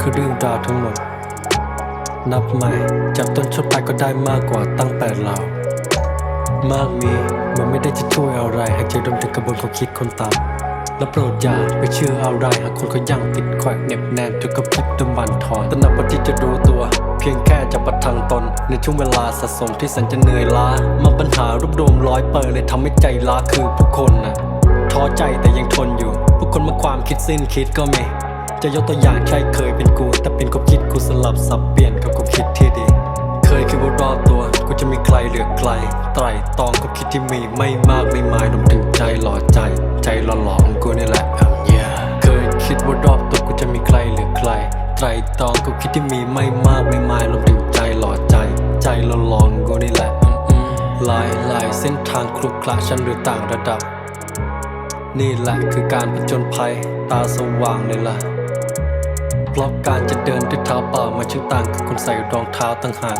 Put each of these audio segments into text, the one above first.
คือเรื่องราวทั้งหมด นับใหม่ จากต้นชนปลายก็ได้มากกว่าตั้งแปดเหล่ามากมีมันไม่ได้จะช่วยอะไรหากใจดมถึงกระบวนความคิดคนต่ำและโปรดอย่าไปเชื่ออะไรหากคนเขายังติดแขวะเหน็บแนนจนกับคิดดมบันทอนแต่นับวันที่จะรู้ตัว เพียงแค่จะประทังตน ในช่วงเวลาสะสมที่สันจะเหนื่อยล้ามาปัญหารวบรวมร้อยเปิดเลยทำให้ใจล้าคือผู้คนนะท้อใจแต่ยังทนอยู่ผู้คนมาความคิดสิ้นคิดก็มี จะยกตัวอย่างใช่เคยเป็นกู แต่เป็นความคิดกูสลับสับเปลี่ยนกับความคิดที่ดี เคยคิดว่ารอดตัวกูจะมีใครเหลือใครไตรตองความคิดที่มีไม่มากไม่มายรวมถึงใจหล่อใจ ใจหล่อหลอของกูนี่แหละ um, yeah เคยคิดว่ารอบตัวกูจะมีใครเหลือใครไตรตองความคิดที่มีไม่มากไม่มายรวมถึงใจหล่อใจ ใจหล่อหลอของกูนี่แหละหลายหลายเส้นทางครุขระชั้นหรือต่างระดับ นี่แหละคือการผจญภัยตาสว่างเลยล่ะ เพราะการจะเดินด้วยเท้าเปล่ามันช่างต่างกับคนใส่รองเท้าต่างหาก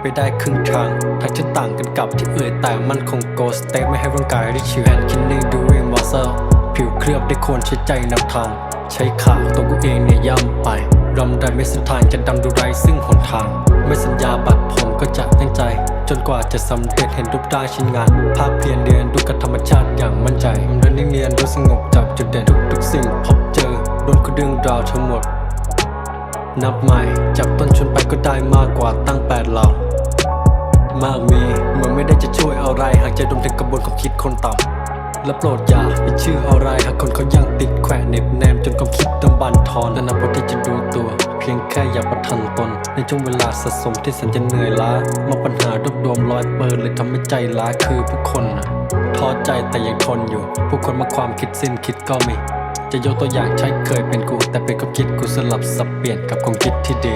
ไปได้ครึ่งทางทางจะต่างกันกับที่เอ่ยแต่มันคงโกสเตปไม่ให้ร่างกายได้ชิวแอนคินนิ่ดูเองมอเซลผิวเคลือบได้วยโคนใช้ใจนำทาง ใช้ขาตัวกูเองเนี่ยย่ำไปรำไรไม่สุดทางจะดำดูไรซึ่งหนทาง ไม่สัญญาบัตรผมก็จะตั้งใจ จนกว่าจะสำเร็จเห็นรูปได้ชิ้นงาน ภาพเพียนเรียนดูกับธรรมชาติอย่างมั่นใจเดินเนียนดูสงบจับจุดเด่นทุกๆสิ่งพบเจอล้วนคือเรื่องราวทั้งหมด นับใหม่จากต้นชนไปก็ได้มากกว่าตั้งแปดเหล่ามากมีเมันไม่ได้จะช่วยอะไร หากใจดมถึงกระบวนความคิดคนต่ำและโปรดอย่าไปชื่ออะไร หากคนเขายังติดแขวเน็บแนมจนความคิดดำบันทอนแต่นับวันที่จะดูตัว เพียงแค่อย่าประทังตน ในช่วงเวลาสะสมที่สันจะเหนื่อยล้ามาปัญหารวบรวมร้อยเปิดเลยทำให้ใจล้าคือผู้คนท้อใจแต่ยังทนอยู่ ผู้คนมาความคิดสิ้นคิดก็มี จะยกตัวอย่างใช่เคยเป็นกู แต่เป็นความคิดกูสลับสับเปลี่ยนกับความคิดที่ดี